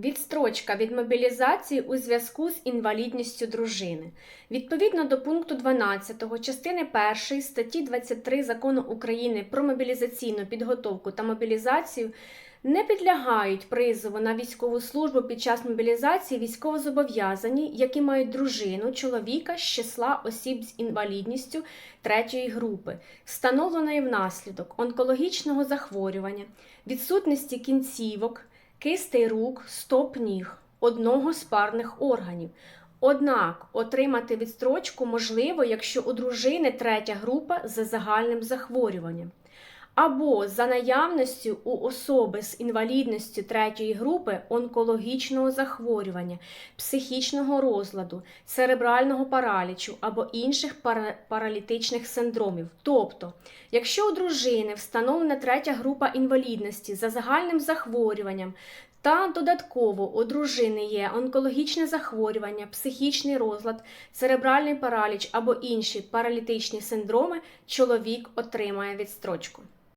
Відстрочка від мобілізації у зв'язку з інвалідністю дружини. Відповідно до пункту 12 частини 1 статті 23 Закону України про мобілізаційну підготовку та мобілізацію не підлягають призову на військову службу під час мобілізації військовозобов'язані, які мають дружину, чоловіка з числа осіб з інвалідністю третьої групи, встановленої внаслідок онкологічного захворювання, відсутності кінцівок, кистей рук, стоп ніг, одного з парних органів. Однак отримати відстрочку можливо, якщо у дружини третя група за загальним захворюванням. Або за наявністю у особи з інвалідністю третьої групи онкологічного захворювання, психічного розладу, церебрального паралічу або інших пара- паралітичних синдромів. Тобто, якщо у дружини встановлена третя група інвалідності за загальним захворюванням, та додатково у дружини є онкологічне захворювання, психічний розлад, церебральний параліч або інші паралітичні синдроми, чоловік отримає відстрочку.